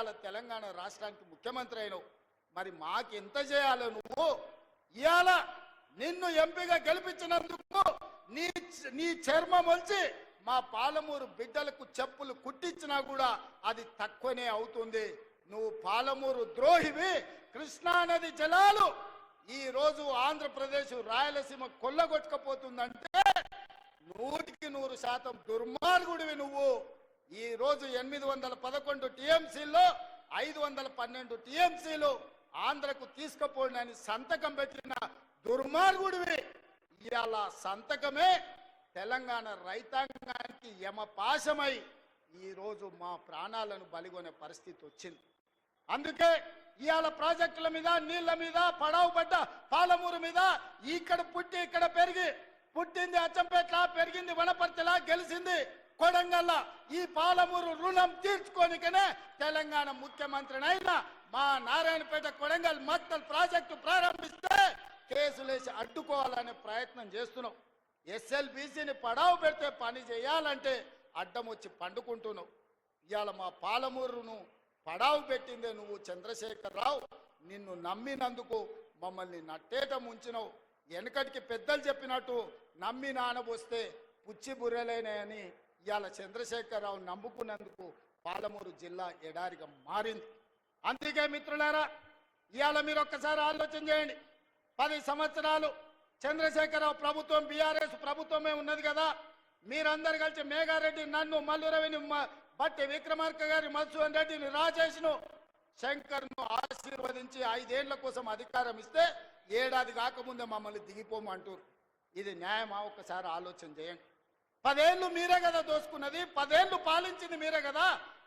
ఇవాళ తెలంగాణ రాష్ట్రానికి ముఖ్యమంత్రి అయినావు. మరి మాకు ఎంత చేయాలి నువ్వు? ఇవాళ నిన్ను ఎంపీగా గెలిపించినందుకు నీ నీ చర్మం వచ్చి మా పాలమూరు బిడ్డలకు చెప్పులు కుట్టించినా కూడా అది తక్కువనే అవుతుంది. నువ్వు పాలమూరు ద్రోహివి కృష్ణానది జలాలు ఈ రోజు ఆంధ్రప్రదేశ్ రాయలసీమ కొల్లగొట్టుకపోతుందంటే నూటికి నూరు శాతం దుర్మార్గుడివి నువ్వు. ఈ రోజు ఎనిమిది వందల పదకొండు టీఎంసీలో ఐదు వందల పన్నెండు టీఎంసీలు ఆంధ్రకు తీసుకుపోయినని సంతకం పెట్టిన దుర్మార్గుడివి. ఇవాళ సంతకమే తెలంగాణ రైతాంగానికి యమపాశమై ఈరోజు మా ప్రాణాలను బలిగొనే పరిస్థితి వచ్చింది. అందుకే ఇవాళ ప్రాజెక్టుల మీద నీళ్ళ మీద పడవ పడ్డ పాలమూరు మీద ఇక్కడ పుట్టి ఇక్కడ పెరిగి పుట్టింది అచ్చంపేట్ల పెరిగింది వనపర్తిలా గెలిచింది కొడంగల్ల ఈ పాలమూరు రుణం తీర్చుకోనికనే తెలంగాణ ముఖ్యమంత్రినైనా మా నారాయణపేట కొడంగల్ మత్తల్ ప్రాజెక్టు ప్రారంభిస్తే కేసులేసి అడ్డుకోవాలనే ప్రయత్నం చేస్తున్నాం. ఎస్ఎల్బీసీని పడావు పెడితే పని చేయాలంటే అడ్డం వచ్చి పండుకుంటున్నావు ఇవాళ మా పాలమూరును పడావు పెట్టిందే నువ్వు చంద్రశేఖరరావు. నిన్ను నమ్మినందుకు మమ్మల్ని నట్టేట ముంచినవు. వెనకటికి పెద్దలు చెప్పినట్టు నమ్మి నానబోస్తే పుచ్చి బుర్రెలేనని ఇవాళ చంద్రశేఖరరావు నమ్ముకున్నందుకు పాలమూరు జిల్లా ఎడారిగా మారింది. అందుకే మిత్రులారా ఇవాళ మీరు ఒక్కసారి ఆలోచన చేయండి. పది సంవత్సరాలు చంద్రశేఖరరావు ప్రభుత్వం బీఆర్ఎస్ ప్రభుత్వమే ఉన్నది కదా. మీరందరు కలిసి మేఘారెడ్డి నన్ను మల్లురవిని బట్టి విక్రమార్క గారి మధుసూదన్ రెడ్డిని రాజేష్ను శంకర్ను ఆశీర్వదించి ఐదేళ్ళ కోసం అధికారం ఇస్తే ఏడాది కాకముందే మమ్మల్ని దిగిపోమంటారు. ఇది న్యాయమా? ఒక్కసారి ఆలోచన చేయండి. పదేళ్ళు మీరే కదా దోసుకున్నది పదేళ్ళు పాలించింది మీరే కదా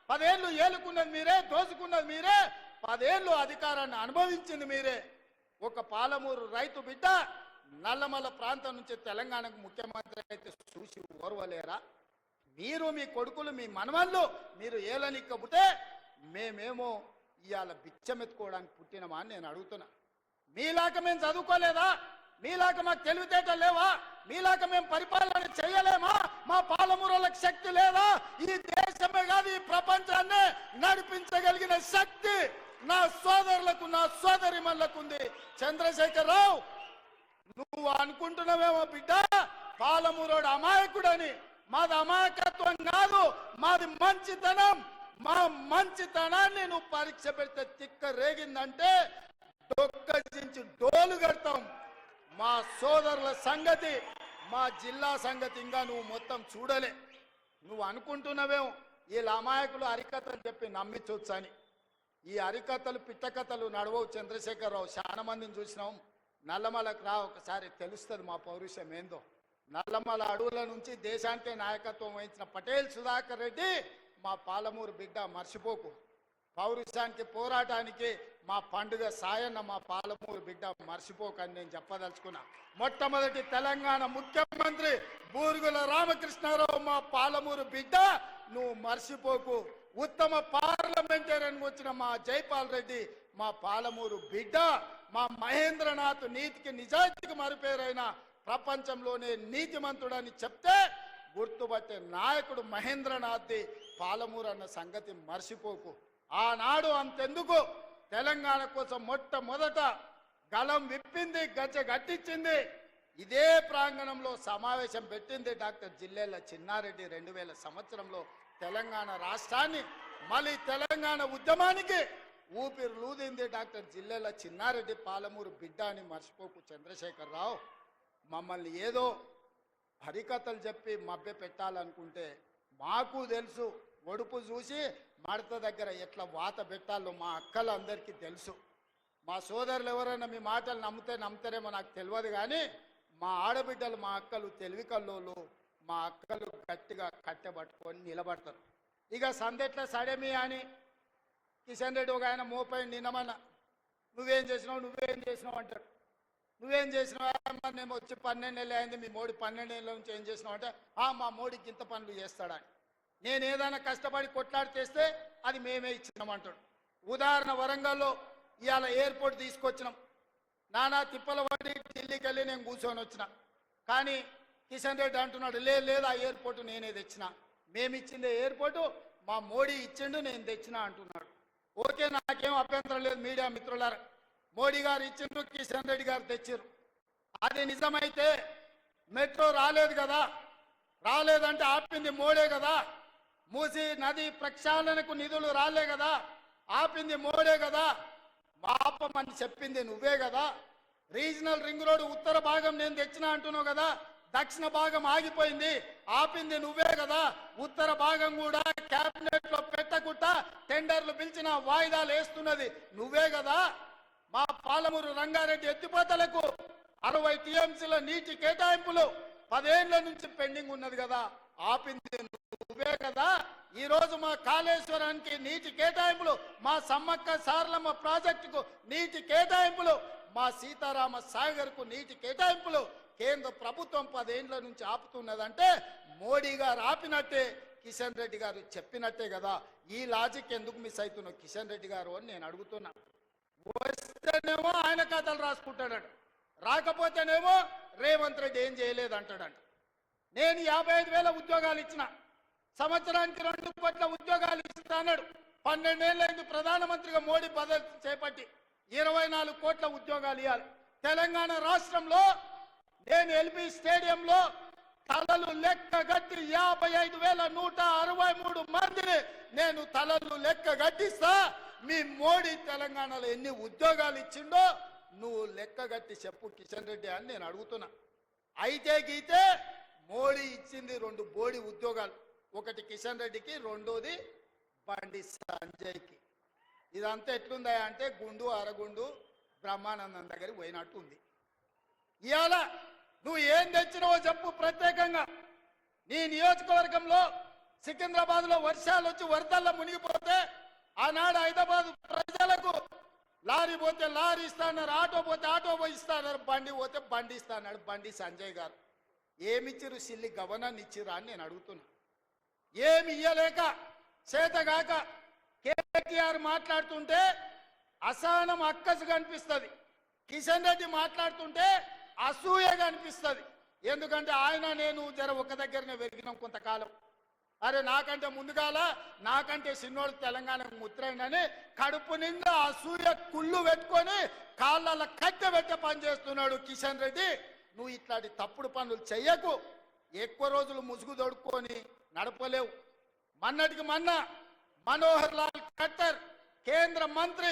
పదేళ్ళు ఏలుకున్నది మీరే దోసుకున్నది మీరే పదేళ్ళు అధికారాన్ని అనుభవించింది మీరే. ఒక పాలమూరు రైతు బిడ్డ నల్లమల ప్రాంతం నుంచి తెలంగాణకు ముఖ్యమంత్రి అయితే చూసి ఓర్వలేరా? మీరు మీ కొడుకులు మీ మనవళ్ళు మీరు ఏలనిక్కబుతే మేమేమో ఇవాళ బిచ్చమెత్తుకోవడానికి పుట్టినమా అని నేను అడుగుతున్నా. మీలాక మేము చదువుకోలేదా? మీలాక మాకు తెలివితేటలు లేవా? మీలాక మేము పరిపాలన చేయలేమా? మా పాలమూరులకు శక్తి లేదా? ఈ దేశమే కాదు ఈ ప్రపంచాన్ని నడిపించగలిగిన శక్తి నా సోదరులకు నా సోదరిమణులకు ఉంది చంద్రశేఖరరావు నువ్వు అనుకుంటున్నావేమో బిడ్డ? పాలమూరోడు అమాయకుడని. మాది అమాయకత్వం కాదు మాది మంచితనం. మా మంచితనాన్ని నువ్వు పరీక్ష పెడితే తిక్క రేగిందంటే డొక్కజించి డోలు కడతాం. మా సోదరుల సంగతి మా జిల్లా సంగతి ఇంకా నువ్వు మొత్తం చూడలే. నువ్వు అనుకుంటున్నావేమో వీళ్ళ అమాయకులు హరికథలు చెప్పి నమ్మించొచ్చని. ఈ హరికథలు పిట్టకథలు నడవవు చంద్రశేఖరరావు. చాలా మందిని చూసినాం. నల్లమలకు రా ఒకసారి తెలుస్తుంది మా పౌరుషం ఏందో. నల్లమల అడవుల నుంచి దేశానికే నాయకత్వం వహించిన పటేల్ సుధాకర్ రెడ్డి మా పాలమూరు బిడ్డ మర్చిపోకు. పౌరుషానికి పోరాటానికి మా పండుగ సాయన్న మా పాలమూరు బిడ్డ మర్చిపోకని నేను చెప్పదలుచుకున్నా. మొట్టమొదటి తెలంగాణ ముఖ్యమంత్రి బూరుగుల రామకృష్ణారావు మా పాలమూరు బిడ్డ నువ్వు మర్చిపోకు. ఉత్తమ పార్లమెంటేరియన్ వచ్చిన మా జైపాల్ రెడ్డి మా పాలమూరు బిడ్డ మా మహేంద్రనాథ్ నీతికి నిజాయితీకి మరుపేరైన ప్రపంచంలోనే నీతిమంతుడని చెప్తే గుర్తుపట్టే నాయకుడు మహేంద్రనాథ్ది పాలమూరు అన్న సంగతి మర్చిపోకు. ఆనాడు అంతెందుకు? తెలంగాణ కోసం మొట్టమొదట గలం విప్పింది గచ్చ గట్టించింది. ఇదే ప్రాంగణంలో సమావేశం పెట్టింది డాక్టర్ జిల్లేల చిన్నారెడ్డి రెండు వేల సంవత్సరంలో తెలంగాణ రాష్ట్రాన్ని మళ్ళీ తెలంగాణ ఉద్యమానికి. ఊపిరి లూదింది డాక్టర్ జిల్లేల చిన్నారెడ్డి పాలమూరు బిడ్డ అని మర్చిపోకు చంద్రశేఖరరావు. మమ్మల్ని ఏదో హరికథలు చెప్పి మభ్య పెట్టాలనుకుంటే మాకు తెలుసు. ఒడుపు చూసి మడత దగ్గర ఎట్లా వాత పెట్టాలో మా అక్కలందరికీ తెలుసు. మా సోదరులు ఎవరైనా మీ మాటలు నమ్మితే నమ్ముతారేమో నాకు తెలియదు కానీ మా ఆడబిడ్డలు మా అక్కలు తెలివి కల్లోలు మా అక్కలు గట్టిగా కట్టెబట్టుకొని నిలబడతారు. ఇక సందెట్ల సడేమి అని కిషన్ రెడ్డి ఒక ఆయన మోపై నిన్నమన్న నువ్వేం చేసినావు? నువ్వేం చేసినావు? అంటాడు నువ్వేం చేసినావు? నేను వచ్చి పన్నెండు నెలలు అయింది మీ మోడీ పన్నెండు నెలల నుంచి ఏం చేసినావు? అంటే "ఆ, మా మోడీకి ఇంత పనులు చేస్తాడని. నేను ఏదైనా కష్టపడి కొట్లాడితేస్తే అది మేమే ఇచ్చినామంటాడు ఉదాహరణ వరంగల్లో ఇవాళ ఎయిర్పోర్ట్ తీసుకొచ్చినాం. నానా తిప్పల వాడి ఢిల్లీకి వెళ్ళి నేను కూర్చొని వచ్చిన. కానీ కిషన్ రెడ్డి అంటున్నాడు లే లేదు ఆ ఎయిర్పోర్ట్ నేనే తెచ్చిన. మేము ఎయిర్పోర్టు మా మోడీ ఇచ్చిండు నేను తెచ్చిన అంటున్నాడు. ఓకే నాకేం అభ్యంతరం లేదు మీడియా మిత్రులారా. మోడీ గారు ఇచ్చిండ్రు కిషన్ రెడ్డి గారు తెచ్చిర్రు. అది నిజమైతే మెట్రో రాలేదు కదా. రాలేదంటే ఆపింది మోడే కదా. మూసి నది ప్రక్షాళనకు నిధులు రాలే కదా ఆపింది మోడే కదా ఆపమని చెప్పింది నువ్వే కదా రీజనల్ రింగ్ రోడ్ ఉత్తర భాగం నేను తెచ్చిన అంటున్నావు కదా దక్షిణ భాగం ఆగిపోయింది ఆపింది నువ్వే కదా ఉత్తర భాగం కూడా క్యాబినెట్లో పెట్టకుండా టెండర్లు పిలిచిన వాయిదాలు వేస్తున్నది నువ్వే కదా మా పాలమూరు రంగారెడ్డి ఎత్తిపోతలకు అరవై టీఎంసీల నీటి కేటాయింపులు పదేళ్ళ నుంచి పెండింగ్ ఉన్నది కదా ఆపింది ఇవే కదా? ఈ రోజు మా కాళేశ్వరానికి నీటి కేటాయింపులు మా సమ్మక్క సారలమ్మ ప్రాజెక్టుకు నీటి కేటాయింపులు మా సీతారామ సాగర్కు నీటి కేటాయింపులు కేంద్ర ప్రభుత్వం పదేండ్ల నుంచి ఆపుతున్నదంటే మోడీ గారు ఆపినట్టే కిషన్ రెడ్డి గారు చెప్పినట్టే కదా. ఈ లాజిక్ ఎందుకు మిస్ అవుతున్నావు కిషన్ రెడ్డి గారు అని నేను అడుగుతున్నా. వస్తేనేమో ఆయన కథలు రాసుకుంటాడట. రాకపోతేనేమో రేవంత్ రెడ్డి ఏం చేయలేదంటాడంట. నేను యాభై ఐదు వేల ఉద్యోగాలు ఇచ్చిన. సంవత్సరానికి రెండు కోట్ల ఉద్యోగాలు ఇస్తానడు పన్నెండేళ్ళైంది ప్రధానమంత్రిగా మోడీ పదవి చేపట్టి ఇరవై నాలుగు కోట్ల ఉద్యోగాలు ఇవ్వాలి తెలంగాణ రాష్ట్రంలో నేను ఎల్బీ స్టేడియంలో తలలు లెక్కగట్టి యాభై ఐదు వేల నూట అరవై మూడు మందిని నేను తలలు లెక్క గట్టిస్తా. మీ మోడీ తెలంగాణలో ఎన్ని ఉద్యోగాలు ఇచ్చిండో నువ్వు లెక్కగట్టి చెప్పు కిషన్ రెడ్డి అని నేను అడుగుతున్నా. అయితే గీతే మోడీ ఇచ్చింది రెండు బోడి ఉద్యోగాలు. ఒకటి కిషన్ రెడ్డికి రెండోది బండి సంజయ్కి. ఇదంతా ఎట్లుందా అంటే గుండు అరగుండు బ్రహ్మానందం దగ్గరికి పోయినట్టు ఉంది. ఇవాళ నువ్వు ఏం తెచ్చినావో చెప్పు ప్రత్యేకంగా. నీ నియోజకవర్గంలో సికింద్రాబాద్లో వర్షాలు వచ్చి వరదల్లో మునిగిపోతే ఆనాడు హైదరాబాద్ ప్రజలకు లారీ పోతే లారీ ఇస్తాన్నారు ఆటో పోతే ఆటో పోయి ఇస్తాన్నారు బండి పోతే బండి ఇస్తాన్నాడు బండి సంజయ్ గారు. ఏమిచ్చిరు సిల్లి గవర్నర్ ఇచ్చిరా అని నేను అడుగుతున్నా. ఏమి ఇయ్యలేక చేతగాక కేటీఆర్ మాట్లాడుతుంటే అసహనం అక్కసు కనిపిస్తుంది. కిషన్ రెడ్డి మాట్లాడుతుంటే అసూయగా అనిపిస్తుంది ఎందుకంటే ఆయన నేను జర ఒక దగ్గరనే పెరిగినాం కొంతకాలం. అరే నాకంటే ముందుగాల నాకంటే చిన్నోడు తెలంగాణకు ముత్రైందని కడుపు నిండా అసూయ కుళ్ళు పెట్టుకొని కాళ్ళ కట్టె పెట్టే పని చేస్తున్నాడు కిషన్ రెడ్డి. నువ్వు ఇట్లాంటి తప్పుడు పనులు చెయ్యకు. ఎక్కువ రోజులు ముసుగు దొడుక్కొని నడపలేవు. మన్నటికి మన్న మనోహర్ లాల్ ఖట్టర్ కేంద్ర మంత్రి.